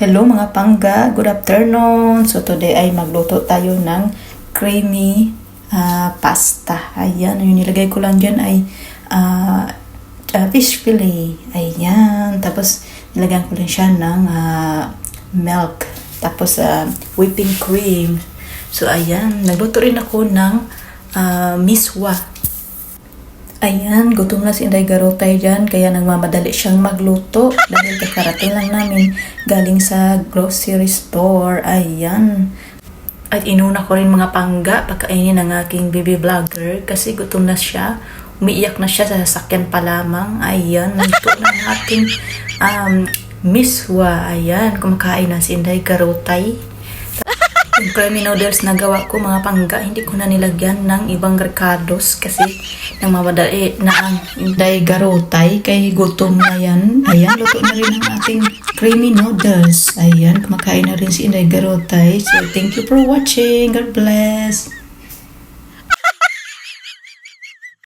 Hello mga pangga, good afternoon. So today ay magluto tayo ng creamy ah, pasta. Ayan, yung nilagay ko lang dyan ay ah, ah, fish fillet. Ayan, tapos nilagyan ko lang siya ng ah, milk. Tapos ah, whipping cream. So ayan, nagluto rin ako ng ah, miswa. Ayan, gutom na si Inday Garotay dyan, kaya nagmamadali siyang magluto dahil kakarating lang namin galing sa grocery store. Ayan. At inuna ko rin mga pangga pagkainin ng aking baby vlogger kasi gutom na siya. Umiiyak na siya sa sasakyan pa lamang. Ayan, nagluto na ating um, miswa. Ayan, kumakain na si Inday Garotay. Yung creamy noodles na gawa ko mga pangga, hindi ko na nilagyan ng ibang recados kasi nang mamadali na ang day garotay kay gutom na yan. Ayan, luto na rin ang ating creamy noodles. Ayan, kumakain na rin si Inday Garotay. So, thank you for watching. God bless.